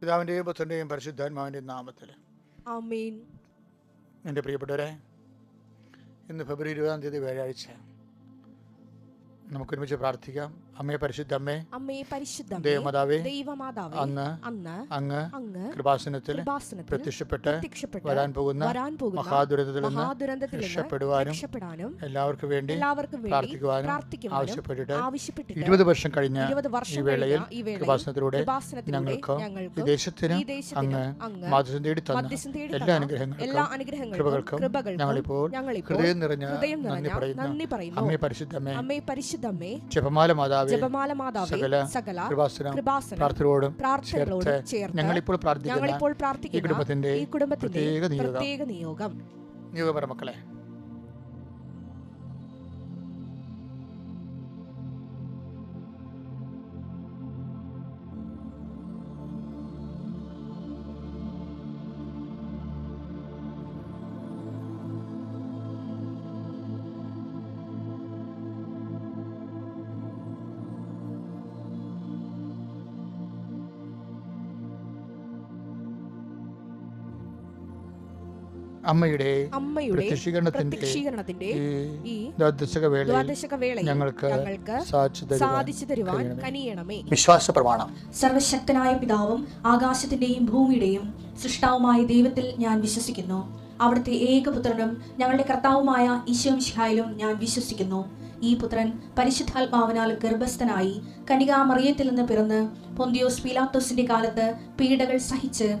പിതാവിന്റെയും പുത്രന്റെയും പരിശുദ്ധാത്മാവിന്റെയും നാമത്തിൽ. എന്റെ പ്രിയപ്പെട്ടവരെ ഇന്ന് ഫെബ്രുവരി ഇരുപതാം തീയതി വ്യാഴാഴ്ച. നമുക്കൊരുമിച്ച് പ്രാർത്ഥിക്കാം. അമ്മയെ പരിശുദ്ധ അമ്മേ അമ്മേ പരിശുദ്ധ ദേവമാതാവേ ദൈവമാതാവേ അന്ന് അന്ന് അങ്ങ് അങ്ങ് കൃപാസനത്തിൽ പ്രത്യക്ഷപ്പെട്ട് വരാൻ പോകുന്ന വരാൻ പോകുന്ന മഹാദുരന്തത്തിൽ മഹാദുരന്തത്തിൽ രക്ഷപ്പെടുവാനും രക്ഷപ്പെടാനും എല്ലാവർക്കും വേണ്ടി എല്ലാവർക്കും വേണ്ടി പ്രാർത്ഥിക്കുവാനും ആവശ്യപ്പെട്ടിട്ട് ആവശ്യപ്പെട്ടിട്ട് ഇരുപത് വർഷം കഴിഞ്ഞ ഈ വേളയിൽ കൃപാസനത്തിലൂടെ ഞങ്ങൾക്ക് ഈ ദേശത്തിന് അങ്ങ് മാധ്യസം തേടി തന്ന എല്ലാ അനുഗ്രഹങ്ങൾക്കും കൃപകൾക്കും ഞങ്ങളിപ്പോൾ ഹൃദയം നിറഞ്ഞ നന്ദി പറയുന്നു. അമ്മേ പരിശുദ്ധമ്മേ അമ്മയെ അമ്മേ. പരിശുദ്ധമ്മേ ജപമാല മാതാവേ ജപമാല മാതാവേ സകല കൃപാസനം കൃപാസനം പ്രാർത്ഥനയോടും പ്രാർത്ഥനകളോട് ചേർത്ത് ചേർത്ത് ഞങ്ങളിപ്പോൾ പ്രാർത്ഥിക്കുന്ന ഈ കുടുംബത്തിന്റെ പ്രത്യേക നിയോഗം. പ്രത്യേക അമ്മയുടെ അമ്മയുടെ പ്രത്യക്ഷീകരണത്തിന്റെ ഈ ഞങ്ങൾക്ക് സാധിച്ചു തരുവാൻ. കനിയണമേ. വിശ്വാസ പ്രമാണം സർവശക്തനായ പിതാവും ആകാശത്തിന്റെയും ഭൂമിയുടെയും സൃഷ്ടാവുമായ ദൈവത്തിൽ ഞാൻ വിശ്വസിക്കുന്നു. അവിടുത്തെ ഏകപുത്രനും ഞങ്ങളുടെ കർത്താവുമായ ഈശോ ഈശോമിഷിഹായിലും ഞാൻ വിശ്വസിക്കുന്നു. ഈ പുത്രൻ പരിശുദ്ധാത്മാവിനാൽ ഗർഭസ്ഥനായി കനികാമറിയത്തിൽ നിന്ന് പിറന്ന് പൊന്തിയോസ് പീലാത്തോസിന്റെ കാലത്ത് പീഡകൾ സഹിച്ച്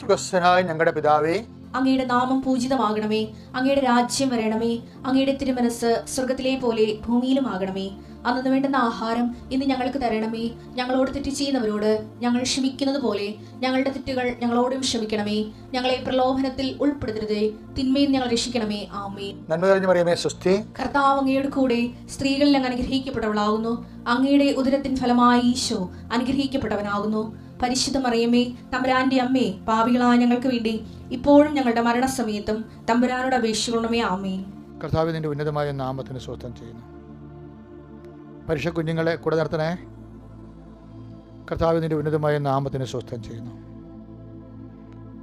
സുഖസ്ഥനായ ഞങ്ങളുടെ പിതാവേ. അങ്ങയുടെ നാമം പൂജിതമാകണമേ. അങ്ങയുടെ രാജ്യം വരണമേ. അങ്ങയുടെ തിരുമനസ് സ്വർഗത്തിലെ പോലെ ഭൂമിയിലും ആകണമേ അന്നു വേണ്ടുന്ന ആഹാരം ഇന്ന് ഞങ്ങൾക്ക് തരണമേ. ഞങ്ങളോട് തെറ്റ് ചെയ്യുന്നവരോട് ഞങ്ങൾ ക്ഷമിക്കുന്നത് പോലെ ഞങ്ങളുടെ തെറ്റുകൾ ഞങ്ങളോടും ക്ഷമിക്കണമേ. ഞങ്ങളെ പ്രലോഭനത്തിൽ ഉൾപ്പെടുത്തരുതേ. തിന്മയിൽ ഞങ്ങൾ രക്ഷിക്കണമേ. ആമേ നന്മ തെളിഞ്ഞു പറയുമേ സുസ്ഥി കർത്താവ് അങ്ങയുടെ കൂടെ സ്ത്രീകളിൽ അങ്ങ് അനുഗ്രഹിക്കപ്പെട്ടവളാകുന്നു. അങ്ങയുടെ ഉദരത്തിൻ ഫലമായി ഈശോ അനുഗ്രഹിക്കപ്പെട്ടവനാകുന്നു. പരിശുദ്ധ മറിയമ്മേ തമ്പുരാന്റെ അമ്മേ പാവികളായ ഞങ്ങൾക്ക് വേണ്ടി ഇപ്പോഴും ഞങ്ങളുടെ മരണസമയത്തും തമ്പുരാനോട് അപേക്ഷിക്കണമേ ആമേ കർത്താവ് നിന്റെ ഉന്നതമായ നാമത്തിന് സ്വസ്ഥം ചെയ്യുന്നു. പരീക്ഷ കുഞ്ഞുങ്ങളെ കൂടെ നടത്തണേ. കർത്താവ് നിന്റെ ഉന്നതമായ നാമത്തിന് സ്വസ്ഥം ചെയ്യുന്നു.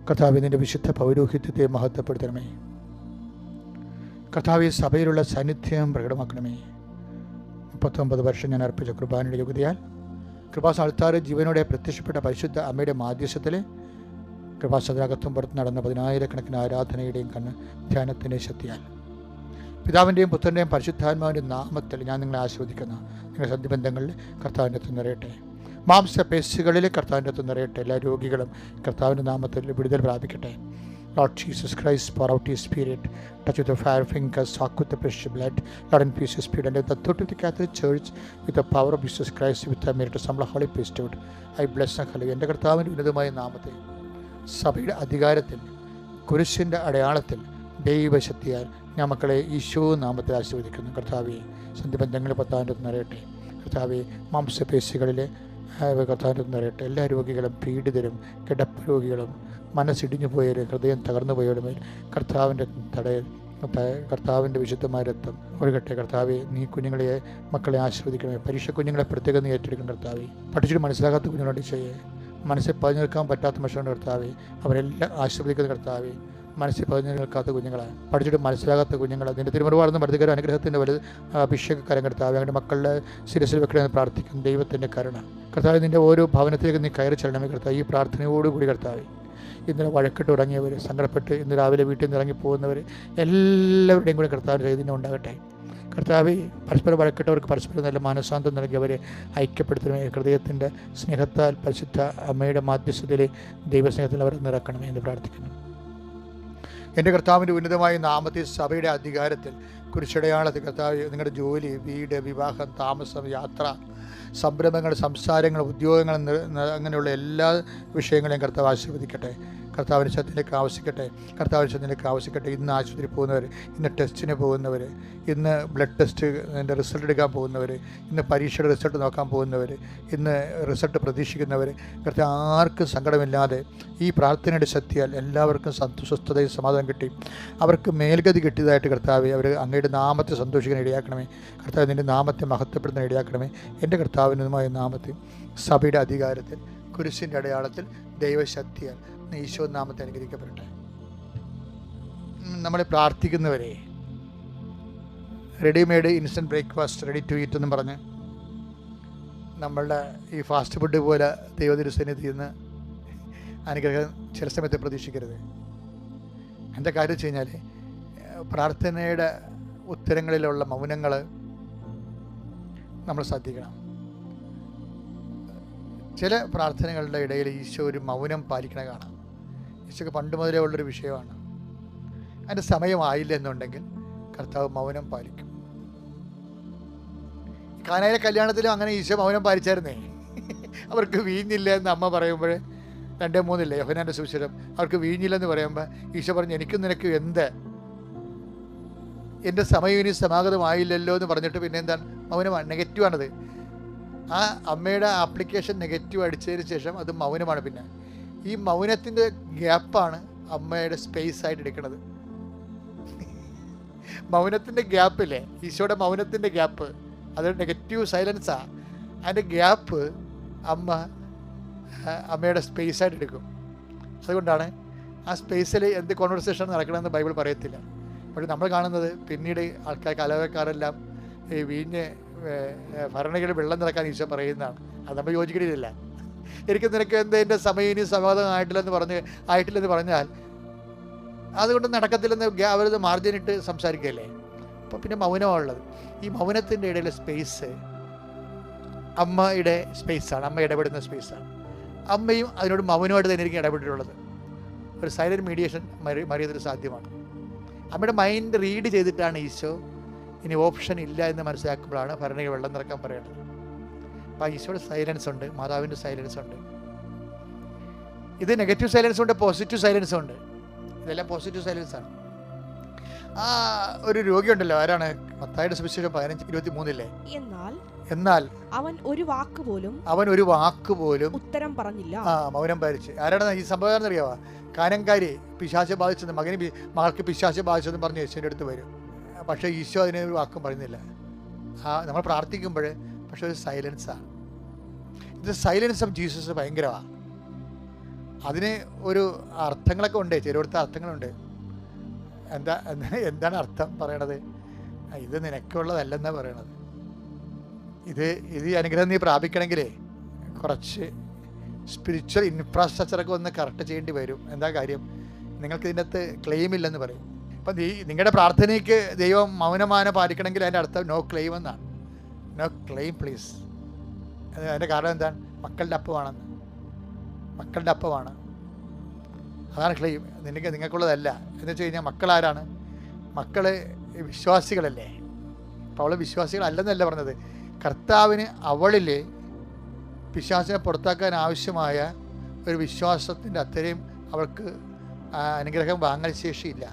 കർത്താവ് നിന്റെ വിശുദ്ധ പൗരോഹിത്യത്തെ മഹത്വപ്പെടുത്തണമേ. കർത്താവ് സഭയിലുള്ള സാന്നിധ്യം പ്രകടമാക്കണമേ. മുപ്പത്തൊമ്പത് വർഷം ഞാൻ അർപ്പിച്ച കുർബാനയുടെ യോഗ്യതയാൽ കൃപാസ അൾത്താറ് ജീവനോടെ പ്രത്യക്ഷപ്പെട്ട പരിശുദ്ധ അമ്മയുടെ മാധ്യസ്ഥത്തിൽ കൃപാസത്തിനകത്തും പുറത്ത് നടന്ന പതിനായിരക്കണക്കിന് ആരാധനയുടെയും കണ്ണ് ധ്യാനത്തിന്റെ ശക്തിയാൽ. പിതാവിന്റെയും പുത്രന്റെയും പരിശുദ്ധാത്മാവിന്റെ നാമത്തിൽ ഞാൻ നിങ്ങളെ ആസ്വദിക്കുന്ന നിങ്ങളുടെ സന്ധിബന്ധങ്ങളിൽ കർത്താവിന്റെ അകത്ത് നിറയട്ടെ. മാംസപേശികളിൽ കർത്താവിന്റെ അകത്ത് നിറയട്ടെ. എല്ലാ രോഗികളും കർത്താവിന്റെ നാമത്തിൽ വിടുതൽ പ്രാപിക്കട്ടെ. Lord Jesus Christ, pour out your spirit, touch with the fire fingers, suck with the precious blood, Lord, infuse your spirit, and in the authority of the Catholic Church, with the power of Jesus Christ, with the merit of some Holy Priesthood, I bless and hallelujah. എന്റെ കർത്താവിന്റെ the നാമത്തെ സഭയുടെ അധികാരത്തിൽ കുരിശിന്റെ അടയാളത്തിൽ ദൈവശക്തിയാൽ ഞാൻ മക്കളെ ഈശോ നാമത്തിൽ ആശീർവദിക്കുന്നു കർത്താവെ സന്ധിബന്ധങ്ങൾ പത്താന്റെ നിറയട്ടെ കർത്താവെ മാംസപേശികളിലെ കർത്താവിന്റെ നിറയട്ടെ എല്ലാ രോഗികളും പീഡിതരും കിടപ്പ് രോഗികളും മനസ്സിടിഞ്ഞു പോയാലും ഹൃദയം തകർന്നു മേൽ കർത്താവിന്റെ തടയൽ കർത്താവിന്റെ വിശുദ്ധമായ രക്തം ഒഴുകട്ടെ കർത്താവെ നീ കുഞ്ഞുങ്ങളെ മക്കളെ ആശീർവദിക്കണമേ. പരീക്ഷ കുഞ്ഞുങ്ങളെ പ്രത്യേകം നീ ഏറ്റെടുക്കണം കർത്താവെ. പഠിച്ചിട്ട് മനസ്സിലാകാത്ത കുഞ്ഞുങ്ങളോട് ചെയ്യേ. മനസ്സിൽ പതിഞ്ഞു നിൽക്കാൻ പറ്റാത്ത മനുഷ്യരുടെ കർത്താവെ. അവരെല്ലാം ആശ്രവദിക്കുന്ന കർത്താവെ. മനസ്സിൽ പതിഞ്ഞു നിൽക്കാത്ത കുഞ്ഞുങ്ങളെ. പഠിച്ചിട്ട് മനസ്സിലാകാത്ത കുഞ്ഞുങ്ങളെ. നിന്റെ തിരുമറുപാടുന്ന വർദ്ധികര അനുഗ്രഹത്തിന്റെ വലുത് കരം കർത്താവ്. അങ്ങനെ മക്കളുടെ ശിരസിൽ വെക്കണമെന്ന് പ്രാർത്ഥിക്കും ദൈവത്തിന്റെ കരുണ. കർത്താവ് നിന്റെ ഓരോ ഭവനത്തിലേക്ക് നീ കയറി ചെല്ലണമേ കർത്താവ്. ഈ പ്രാർത്ഥനയോടുകൂടി കർത്താവെ. ഇന്നലെ വഴക്കിട്ട് തുടങ്ങിയവർ സങ്കടപ്പെട്ട് ഇന്ന് രാവിലെ വീട്ടിൽ നിന്ന് ഇറങ്ങി പോകുന്നവർ എല്ലാവരുടെയും കൂടെ കർത്താവ് ചൈതന്യം ഉണ്ടാകട്ടെ. കർത്താവ് പരസ്പരം വഴക്കിട്ടവർക്ക് പരസ്പരം നല്ല മാനസാന്തം നൽകിയവരെ ഐക്യപ്പെടുത്തണമേ ഹൃദയത്തിന്റെ സ്നേഹത്താൽ പരിശുദ്ധ അമ്മയുടെ മാധ്യസ്ഥതയിലെ ദൈവസ്നേഹത്തിൽ അവർ നിറക്കണമേ എന്ന് പ്രാർത്ഥിക്കുന്നു. എന്റെ കർത്താവിന്റെ ഉന്നതമായ നാമത്തെ സഭയുടെ അധികാരത്തിൽ കുരിശടയാളത്തിൽ കർത്താവ് നിങ്ങളുടെ ജോലി വീട് വിവാഹം താമസം യാത്ര സംരംഭങ്ങൾ സംസാരങ്ങൾ ഉദ്യോഗങ്ങൾ അങ്ങനെയുള്ള എല്ലാ വിഷയങ്ങളെയും കർത്താവ് ആശീർവദിക്കട്ടെ. കർത്താവിന്റെ ശബ്ദത്തിലേക്ക് ആവശ്യിക്കട്ടെ. കർത്താവിന്റെ ശബ്ദത്തിലേക്ക് ആവശ്യിക്കട്ടെ. ഇന്ന് ആശുപത്രി പോകുന്നവർ ഇന്ന് ടെസ്റ്റിന് പോകുന്നവർ ഇന്ന് ബ്ലഡ് ടെസ്റ്റ് അതിന്റെ റിസൾട്ട് എടുക്കാൻ പോകുന്നവർ ഇന്ന് പരീക്ഷയുടെ റിസൾട്ട് നോക്കാൻ പോകുന്നവർ ഇന്ന് റിസൾട്ട് പ്രതീക്ഷിക്കുന്നവർ കർത്താവ് ആർക്കും സങ്കടമില്ലാതെ ഈ പ്രാർത്ഥനയുടെ ശക്തിയാൽ എല്ലാവർക്കും സ്വസ്ഥതയും സമാധാനം കിട്ടി. അവർക്ക് മേൽഗതി കിട്ടിയതായിട്ട് കർത്താവ് അവർ അങ്ങയുടെ നാമത്തെ സന്തോഷിക്കാൻ ഇടയാക്കണമേ. കർത്താവ് നിന്റെ നാമത്തെ മഹത്വപ്പെടുന്ന ഇടയാക്കണമേ. എന്റെ കർത്താവിനുമായ നാമത്തെ സഭയുടെ അധികാരത്തിൽ കുരിശിന്റെ അടയാളത്തിൽ ദൈവശക്തിയാൽ ഈശോ നാമത്തെ അനുഗ്രഹിക്കപ്പെടട്ടെ. നമ്മൾ പ്രാർത്ഥിക്കുന്നവരെ readymade instant breakfast ready to eat എന്നും പറഞ്ഞ് നമ്മളുടെ ഈ ഫാസ്റ്റ് ഫുഡ് പോലെ ദൈവതിരുസന്നിധിയിൽ നിന്ന് അനുഗ്രഹം ചില സമയത്ത് പ്രതീക്ഷിക്കരുത്. എന്റെ കാര്യം വെച്ച് കഴിഞ്ഞാൽ പ്രാർത്ഥനയുടെ ഉത്തരങ്ങളിലുള്ള മൗനങ്ങൾ നമ്മൾ ശ്രദ്ധിക്കണം. ചില പ്രാർത്ഥനകളുടെ ഇടയിൽ ഈശോ ഒരു മൗനം പാലിക്കണ കാണാം. ഈശോക്ക് പണ്ട് മുതലേ ഉള്ളൊരു വിഷയമാണ്. അതിന്റെ സമയമായില്ല എന്നുണ്ടെങ്കിൽ കർത്താവ് മൗനം പാലിക്കും. കാനായിലെ കല്യാണത്തിലും അങ്ങനെ ഈശോ മൗനം പാലിച്ചായിരുന്നേ. അവർക്ക് വീഞ്ഞില്ല എന്ന് അമ്മ പറയുമ്പോൾ രണ്ടേ മൂന്നില്ല യോഹനാന്റെ സുവിശേഷം അവർക്ക് വീഞ്ഞില്ലെന്ന് പറയുമ്പോൾ ഈശോ പറഞ്ഞു എനിക്കും നിനക്ക് എന്ത്? എന്റെ സമയം ഇനി സമാഗതമായില്ലല്ലോ എന്ന് പറഞ്ഞിട്ട് പിന്നെ എന്താണ്? മൗനമാണ് നെഗറ്റീവാണത്. ആ അമ്മയുടെ ആപ്ലിക്കേഷൻ നെഗറ്റീവ് അടിച്ചതിന് ശേഷം അത് മൗനമാണ് പിന്നെ. ഈ മൗനത്തിന്റെ ഗ്യാപ്പാണ് അമ്മയുടെ സ്പേസ് ആയിട്ട് എടുക്കുന്നത്. മൗനത്തിന്റെ ഗ്യാപ്പില്ലേ ഈശോയുടെ മൗനത്തിന്റെ ഗ്യാപ്പ് അതൊരു നെഗറ്റീവ് സൈലൻസാ അതിന്റെ ഗ്യാപ്പ് അമ്മ അമ്മയുടെ സ്പേസ് ആയിട്ട് എടുക്കും. അതുകൊണ്ടാണ് ആ സ്പേസിൽ എന്ത് കോൺവെർസേഷൻ നടക്കണമെന്ന് ബൈബിൾ പറയത്തില്ല. പക്ഷെ നമ്മൾ കാണുന്നത് പിന്നീട് ആൾക്കാർ കലവക്കാരെല്ലാം ഈ വീഞ്ഞ് ഭരണികൾ വെള്ളം നിറക്കാൻ ഈശോ പറയുന്നതാണ്. അത് നമ്മൾ യോജിക്കണില്ല എനിക്ക് നിനക്ക് എന്ത് എന്റെ സമയം ഇനി സമാധാനം ആയിട്ടില്ലെന്ന് പറഞ്ഞ് ആയിട്ടില്ലെന്ന് പറഞ്ഞാൽ അതുകൊണ്ട് നടക്കത്തില്ലെന്ന് അവരത് മാർജിനിട്ട് സംസാരിക്കുകയല്ലേ? അപ്പോൾ പിന്നെ മൗനമാണുള്ളത്. ഈ മൗനത്തിന്റെ ഇടയിലെ സ്പേസ് അമ്മയുടെ സ്പേസാണ് അമ്മ ഇടപെടുന്ന സ്പേസാണ് അമ്മയും അതിനോട് മൗനമായിട്ട് തന്നെ എനിക്ക് ഇടപെട്ടിട്ടുള്ളത്. ഒരു സൈലന്റ് മീഡിയേഷൻ മറിയതിന് സാധ്യമാണ്. അമ്മയുടെ മൈൻഡ് റീഡ് ചെയ്തിട്ടാണ് ഈശോ ഇനി ഓപ്ഷൻ ഇല്ല എന്ന് മനസ്സിലാക്കുമ്പോഴാണ് ഭരണികൾ വെള്ളം നിറക്കാൻ പറയുന്നത് അപ്പോൾ ഈശോയുടെ സൈലൻസ് ഉണ്ട് മാതാവിന്റെ സൈലൻസ് ഉണ്ട്. ഇത് നെഗറ്റീവ് സൈലൻസ് ഉണ്ട് പോസിറ്റീവ് സൈലൻസ് ഉണ്ട്. ഇതെല്ലാം പോസിറ്റീവ് സൈലൻസ് ആണ്. ആ ഒരു രോഗിയുണ്ടല്ലോ ആരാണ്? മത്തായുടെ സുവിശേഷം പതിനഞ്ച് ഇരുപത്തി മൂന്നില്ലേ എന്നാൽ എന്നാൽ അവൻ ഒരു വാക്ക് പോലും അവൻ ഒരു വാക്ക് പോലും ഉത്തരം പറഞ്ഞില്ല. ആ മൗനം പാലിച്ച്. ആരാണ് ഈ സംഭവം അറിയാവാ? കാനങ്കാരി പിശാശ ബാധിച്ചെന്ന് മകന് മകൾക്ക് പിശാശ ബാധിച്ചെന്ന് പറഞ്ഞ് യേശുവിന്റെ അടുത്ത് വരും. പക്ഷേ ഈശോ അതിനെ ഒരു വാക്കും പറയുന്നില്ല ആ നമ്മൾ പ്രാർത്ഥിക്കുമ്പോൾ പക്ഷെ ഒരു സൈലൻസാണ് ഇത് സൈലൻസ് ഓഫ് ജീസസ് ഭയങ്കരമാണ് അതിന് ഒരു അർത്ഥങ്ങളൊക്കെ ഉണ്ട് ചിലയിടത്ത് അർത്ഥങ്ങളുണ്ട്. എന്താ എന്താ- എന്താണ് അർത്ഥം പറയണത്? ഇത് നിനക്കുള്ളതല്ലെന്നാണ് പറയണത്. ഇത് ഇത് ഈ അനുഗ്രഹം നീ പ്രാപിക്കണമെങ്കിലേ കുറച്ച് സ്പിരിച്വൽ ഇൻഫ്രാസ്ട്രക്ചറൊക്കെ ഒന്ന് കറക്റ്റ് ചെയ്യേണ്ടി വരും. എന്താ കാര്യം? നിങ്ങൾക്ക് ഇതിന്റെ അകത്ത് ക്ലെയിം ഇല്ലെന്ന് പറയും. അപ്പം നീ നിങ്ങളുടെ പ്രാർത്ഥനയ്ക്ക് ദൈവം മൗനമാന പാലിക്കണമെങ്കിൽ അതിന്റെ അർത്ഥം നോ ക്ലെയിം എന്നാണ്. നോ ക്ലെയിം പ്ലീസ് അതിന്റെ കാരണം എന്താണ്? മക്കളുടെ അപ്പമാണെന്ന് മക്കളുടെ അപ്പമാണ് അതാണ് ക്ലെയിം. നിനക്ക് നിങ്ങൾക്കുള്ളതല്ല. എന്ന് വെച്ച് കഴിഞ്ഞാൽ മക്കളാരാണ്? മക്കൾ വിശ്വാസികളല്ലേ? അപ്പോൾ അവൾ വിശ്വാസികളല്ലെന്നല്ല പറഞ്ഞത്. കർത്താവിന് അവളിൽ വിശ്വാസിനെ പുറത്താക്കാൻ ആവശ്യമായ ഒരു വിശ്വാസത്തിന്റെ അത്രയും അവൾക്ക് അനുഗ്രഹം വാങ്ങൽ ശേഷിയില്ല.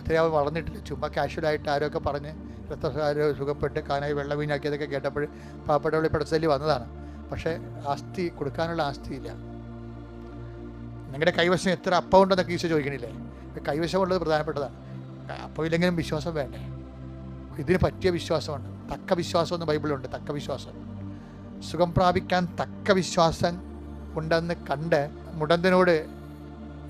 അത്രയും അവൾ വളർന്നിട്ടില്ല. ചുമ്മാ കാഷ്വലായിട്ട് ആരൊക്കെ പറഞ്ഞ് രക്തസാരോ സുഖപ്പെട്ട് കാനായി വെള്ളം വീഞ്ഞാക്കിയതൊക്കെ കേട്ടപ്പോൾ പാവപ്പെട്ടവളി പടച്ചല്ലി വന്നതാണ്. പക്ഷേ ആസ്തി കൊടുക്കാനുള്ള ആസ്തിയില്ല. നിങ്ങളുടെ കൈവശം എത്ര അപ്പം ഉണ്ടെന്നൊക്കെ ഈശോ ചോദിക്കണില്ലേ? കൈവശമുള്ളത് പ്രധാനപ്പെട്ടതാണ്. അപ്പം ഇല്ലെങ്കിലും വിശ്വാസം വേണ്ടേ? ഇതിന് പറ്റിയ വിശ്വാസമുണ്ട് തക്ക വിശ്വാസം എന്ന് ബൈബിളുണ്ട് തക്ക വിശ്വാസം. സുഖം പ്രാപിക്കാൻ തക്ക വിശ്വാസം ഉണ്ടെന്ന് കണ്ട് മുടന്തനോട്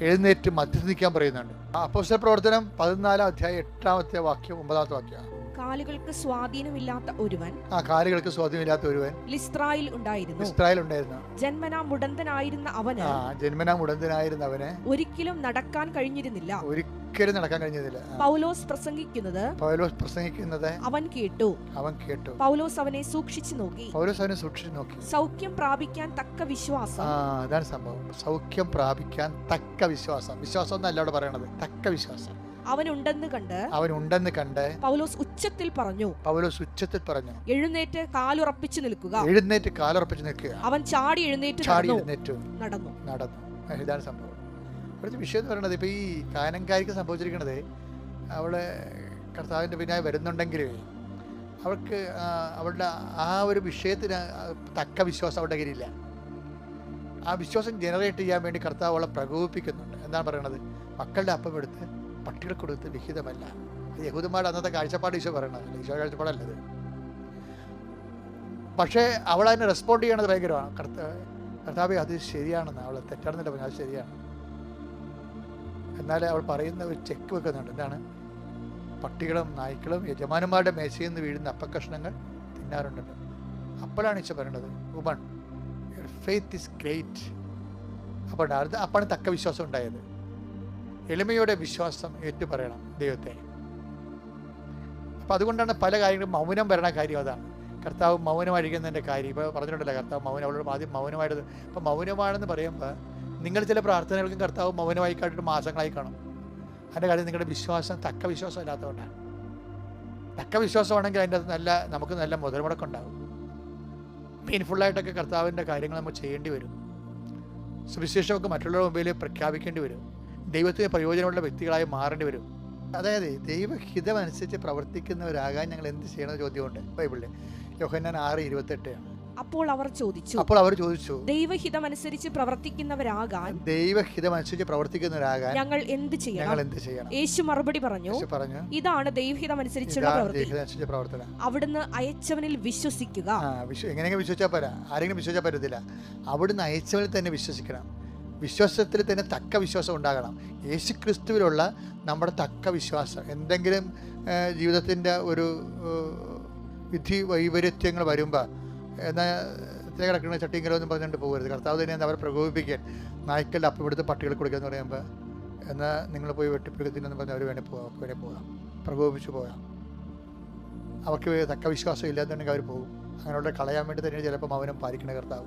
എഴുന്നേറ്റ് നിൽക്കാൻ പറയുന്നുണ്ട്. അപ്പോസ്റ്റൽ പ്രവർത്തനം പതിനാലാം അധ്യായം എട്ടാമത്തെ വാക്യം ഒമ്പതാമത്തെ വാക്യം. കാലുകൾക്ക് സ്വാധീനമില്ലാത്ത ഒരുവൻ. ആ കാലുകൾക്ക് സ്വാധീനമില്ലാത്ത ഒരുവൻ. ലിസ്ത്രായിൽ ഉണ്ടായിരുന്നു. ഇസ്രായേൽ ഉണ്ടായിരുന്നു. ജന്മനാ മുടന്തനായിരുന്ന അവന് ആ ജന്മനാ മുടന്തനായിരുന്ന അവന് ഒരിക്കലും നടക്കാൻ കഴിഞ്ഞിരുന്നില്ല. ഒരിക്കലും നടക്കാൻ കഴിഞ്ഞതില്ല. പൗലോസ് പ്രസംഗിക്കുന്നത് പൗലോസ് പ്രസംഗിക്കുന്നത് അവൻ കേട്ടു. അവൻ കേട്ടു. പൗലോസ് അവനെ സൂക്ഷിച്ചു നോക്കി. പൗലോസ് അവനെ സൂക്ഷിച്ചു നോക്കി. സൗഖ്യം പ്രാപിക്കാൻ തക്ക ആ വിശ്വാസം അതാണ് സംഭവം. സൗഖ്യം പ്രാപിക്കാൻ തക്ക വിശ്വാസം. വിശ്വാസം എന്നല്ല അവിടെ പറയണത്. തക്ക വിശ്വാസം. അവനുണ്ടെന്ന് കണ്ട് അവനുണ്ടെന്ന് കണ്ട് പൗലോസ് ഉച്ചത്തിൽ പറഞ്ഞു. പൗലോസ് ഉച്ചത്തിൽ പറഞ്ഞു. എഴുന്നേറ്റ് കാലുറപ്പിച്ചു നിൽക്കുക. എഴുന്നേറ്റ് കാലുറപ്പിച്ചു നിൽക്കുക. അവൻ ചാടി എഴുന്നേറ്റ് ചാടി എഴുന്നേറ്റു. നടന്നു. നടന്നു. ഇതാണ് സംഭവം. ഇവിടുത്തെ വിഷയം എന്ന് പറയുന്നത് ഇപ്പോൾ ഈ കാനങ്കാരിക്ക് സംഭവിച്ചിരിക്കുന്നത് അവൾ കർത്താവിന്റെ പിന്നായി വരുന്നുണ്ടെങ്കിൽ അവൾക്ക് അവളുടെ ആ ഒരു വിഷയത്തിന് തക്ക വിശ്വാസം അവളുടെ കയ്യിലില്ല. ആ വിശ്വാസം ജനറേറ്റ് ചെയ്യാൻ വേണ്ടി കർത്താവ് അവളെ പ്രകോപിപ്പിക്കുന്നുണ്ട്. എന്താണ് പറയണത്? മക്കളുടെ അപ്പം എടുത്ത് പട്ടികൾ കൊടുത്ത് വിഹിതമല്ല. അത് യഹൂദന്മാരുടെ അന്നത്തെ കാഴ്ചപ്പാട് ഈശോ പറയണത്. ഈശോ കാഴ്ചപ്പാടല്ലത് പക്ഷേ അവൾ അതിനെ റെസ്പോണ്ട് ചെയ്യണത് ഭയങ്കരമാണ്. കർത്താവ് കർത്താവ് അത് ശരിയാണെന്ന്. അവൾ തെറ്റാണെന്നില്ല അത് ശരിയാണ്. എന്നാൽ അവൾ പറയുന്ന ഒരു ചെക്ക് വെക്കുന്നുണ്ട്. എന്താണ്? പട്ടികളും നായ്ക്കളും യജമാനന്മാരുടെ മേശയിൽ നിന്ന് വീഴുന്ന അപ്പക്കഷ്ണങ്ങൾ തിന്നാറുണ്ടല്ലോ. അപ്പോഴാണ് ഈശോ പറയുന്നത് ഉമൺ ഫെയ്ത്ത് ഇസ് ഗ്രേറ്റ് അപ്പോൾ അത് അപ്പാണ് തക്ക വിശ്വാസം ഉണ്ടായത്. എളിമയുടെ വിശ്വാസം ഏറ്റു പറയണം ദൈവത്തെ. അപ്പം അതുകൊണ്ടാണ് പല കാര്യങ്ങളും മൗനം വരണ കാര്യം അതാണ്. കർത്താവ് മൗനം മൗനമായിരിക്കുന്നതിന്റെ കാര്യം. ഇപ്പോൾ പറഞ്ഞിട്ടുണ്ടല്ലോ കർത്താവ് മൗനം അവളോട് ആദ്യം മൗനമായിട്ട് ഇപ്പം മൗനമാണെന്ന് പറയുമ്പോൾ നിങ്ങൾ ചില പ്രാർത്ഥനകൾക്കും കർത്താവ് മൗനമായി കാട്ടിട്ട് മാസങ്ങളായി കാണും. അതിന്റെ കാര്യം നിങ്ങളുടെ വിശ്വാസം തക്ക വിശ്വാസം ഇല്ലാത്തതുകൊണ്ടാണ്. തക്ക വിശ്വാസമാണെങ്കിൽ അതിന്റെ അത് നല്ല നമുക്ക് നല്ല മുതൽമുടക്കുണ്ടാകും പെയിൻഫുള്ളായിട്ടൊക്കെ കർത്താവിന്റെ കാര്യങ്ങൾ നമ്മൾ ചെയ്യേണ്ടി വരും. സുവിശേഷമൊക്കെ മറ്റുള്ളവരുടെ മുമ്പിൽ പ്രഖ്യാപിക്കേണ്ടി വരും. ദൈവത്തിന് പ്രയോജനമുള്ള വ്യക്തികളായി മാറേണ്ടി വരും. അതായത് ദൈവഹിതമനുസരിച്ച് പ്രവർത്തിക്കുന്നവരാകാൻ ഞങ്ങൾ എന്ത് ചെയ്യണമെന്ന് ചോദ്യമുണ്ട്. ബൈബിളിൽ യോഹന്നാൻ ആറ് ഇരുപത്തെട്ടാണ് അപ്പോൾ അവർ ചോദിച്ചു അപ്പോൾ അവർ ചോദിച്ചു ദൈവഹിതമനുസരിച്ച് പ്രവർത്തിക്കുന്നവരാകാൻ ദൈവഹിതം അനുസരിച്ച് പ്രവർത്തിക്കുന്നവരാകാൻ ഞങ്ങൾ എന്ത് ഞങ്ങൾ ചെയ്യണം എന്ത് ചെയ്യണം? യേശു മറുപടി പറഞ്ഞു പറഞ്ഞു ഇതാണ് ദൈവഹിതമനുസരിച്ചുള്ള അനുസരിച്ചുള്ള പ്രവർത്തനം. അവിടുന്ന് അയച്ചവനിൽ വിശ്വസിക്കുക. എങ്ങനെയെങ്കിലും വിശ്വസിച്ചാൽ പോരാ. ആരെങ്കിലും വിശ്വസിച്ചാൽ പറ്റത്തില്ല. അവിടുന്ന് അയച്ചവനിൽ തന്നെ വിശ്വസിക്കണം. വിശ്വാസത്തിൽ തന്നെ തക്ക വിശ്വാസം ഉണ്ടാകണം. യേശു ക്രിസ്തുവിലുള്ള നമ്മുടെ തക്ക വിശ്വാസം. എന്തെങ്കിലും ജീവിതത്തിന്റെ ഒരു വിധി വൈപരീത്യങ്ങൾ വരുമ്പോൾ എന്നാൽ ഇത്ര കിടക്കുന്ന ചട്ടിങ്കലോ എന്ന് പറഞ്ഞുകൊണ്ട് പോകരുത്. കർത്താവ് തന്നെ അവരെ പ്രകോപിപ്പിക്കാൻ നായ്ക്കല്ല അപ്പം എടുത്ത് പട്ടികൾ കൊടുക്കുക എന്ന് പറയുമ്പോൾ എന്നാൽ നിങ്ങൾ പോയി വെട്ടിപ്പിടുത്തില്ലെന്ന് പറഞ്ഞ് അവർ വേണേൽ പോകാം വേണേ പോകാം പ്രകോപിപ്പിച്ച് പോകാം അവർക്ക് തക്ക വിശ്വാസം ഇല്ലാന്നുണ്ടെങ്കിൽ അവർ പോകും. അങ്ങനെയുള്ള കളയാൻ വേണ്ടി തന്നെയാണ് ചിലപ്പോൾ മൗനം പാലിക്കുന്ന കർത്താവ്.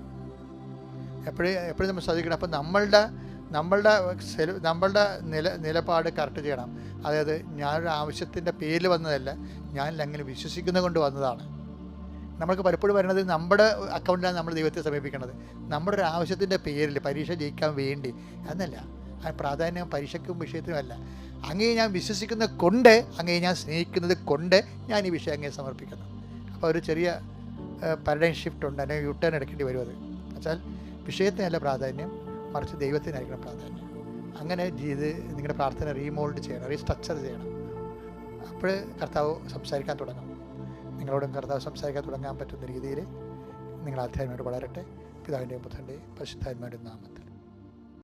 എപ്പോഴും എപ്പോഴും നമ്മൾ ശ്രദ്ധിക്കണം. അപ്പം നമ്മളുടെ നമ്മളുടെ സെൽ- നമ്മളുടെ നില നിലപാട് കറക്റ്റ് ചെയ്യണം. അതായത് ഞാനൊരു ആവശ്യത്തിന്റെ പേരിൽ വന്നതല്ല ഞാനിൽ അങ്ങനെ വിശ്വസിക്കുന്നത് കൊണ്ട് വന്നതാണ്. നമ്മൾക്ക് പലപ്പോഴും വരുന്നത് നമ്മുടെ അക്കൗണ്ടിലാണ് നമ്മൾ ദൈവത്തെ സമീപിക്കുന്നത് നമ്മുടെ ഒരു ആവശ്യത്തിന്റെ പേരിൽ പരീക്ഷ ജയിക്കാൻ വേണ്ടി. എന്നല്ല പ്രാധാന്യം പരീക്ഷയ്ക്കും വിഷയത്തിനുമല്ല അങ്ങേ ഞാൻ വിശ്വസിക്കുന്ന കൊണ്ട് അങ്ങേ ഞാൻ സ്നേഹിക്കുന്നത് കൊണ്ട് ഞാൻ ഈ വിഷയം അങ്ങേ സമർപ്പിക്കുന്നു. അപ്പോൾ ഒരു ചെറിയ പാരഡൈം ഷിഫ്റ്റ് ഉണ്ട്. അല്ലെങ്കിൽ യൂട്ടേൺ ടേൺ എടുക്കേണ്ടി വരും അത്. എന്നുവെച്ചാൽ വിഷയത്തിനല്ല പ്രാധാന്യം മറിച്ച് ദൈവത്തിനായിരിക്കണം പ്രാധാന്യം. അങ്ങനെ ചെയ്ത് നിങ്ങളുടെ പ്രാർത്ഥന റീമോൾഡ് ചെയ്യണം റീസ്ട്രക്ചർ ചെയ്യണം. അപ്പോൾ കർത്താവ് സംസാരിക്കാൻ തുടങ്ങും. നിങ്ങളോടും കർത്താവ് സംസാരിക്കാൻ തുടങ്ങാൻ പറ്റുന്ന രീതിയിൽ നിങ്ങൾ അധ്യായമായിട്ട് വളരട്ടെ. പിതാവിന്റെയും പുത്രന്റെയും പരിശുദ്ധാത്മാരുടെ നാമത്തിൽ